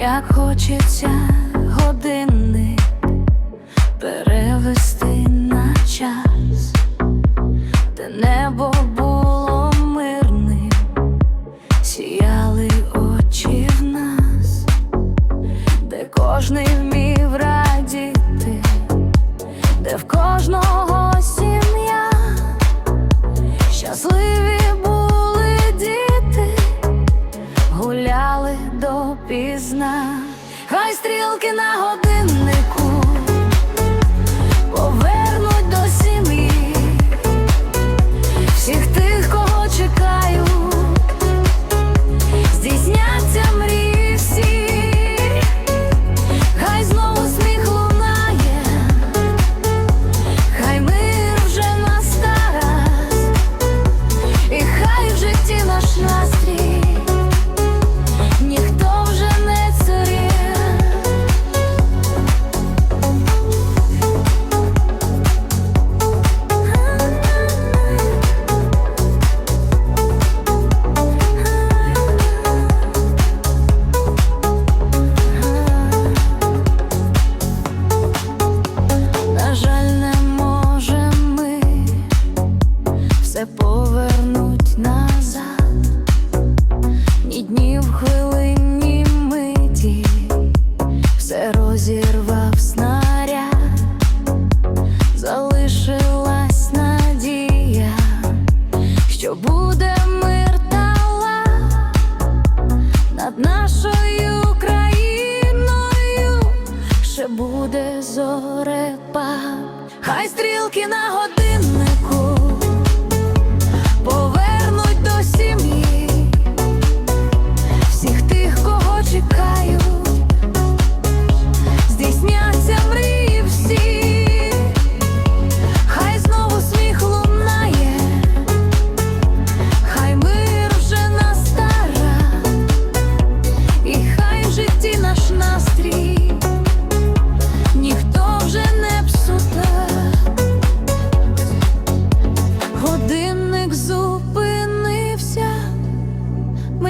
як хочеться годинник стрілки на годиннику ні днів, хвилин, ні миті, все розірвав снаряд, залишилась надія, що буде мир над нашою країною, ще буде зорепад, хай стрілки на годиннику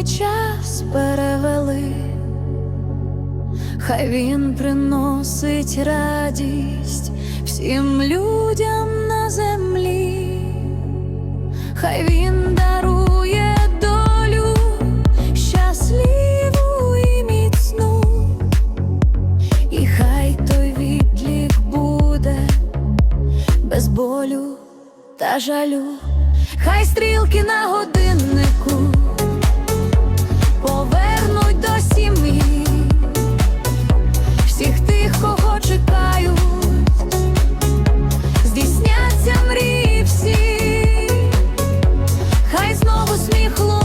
ми час перевели, хай він приносить радість всім людям на землі, хай він дарує долю щасливу і міцну, і хай той відлік буде без болю та жалю, хай стрілки на годиннику посміхло.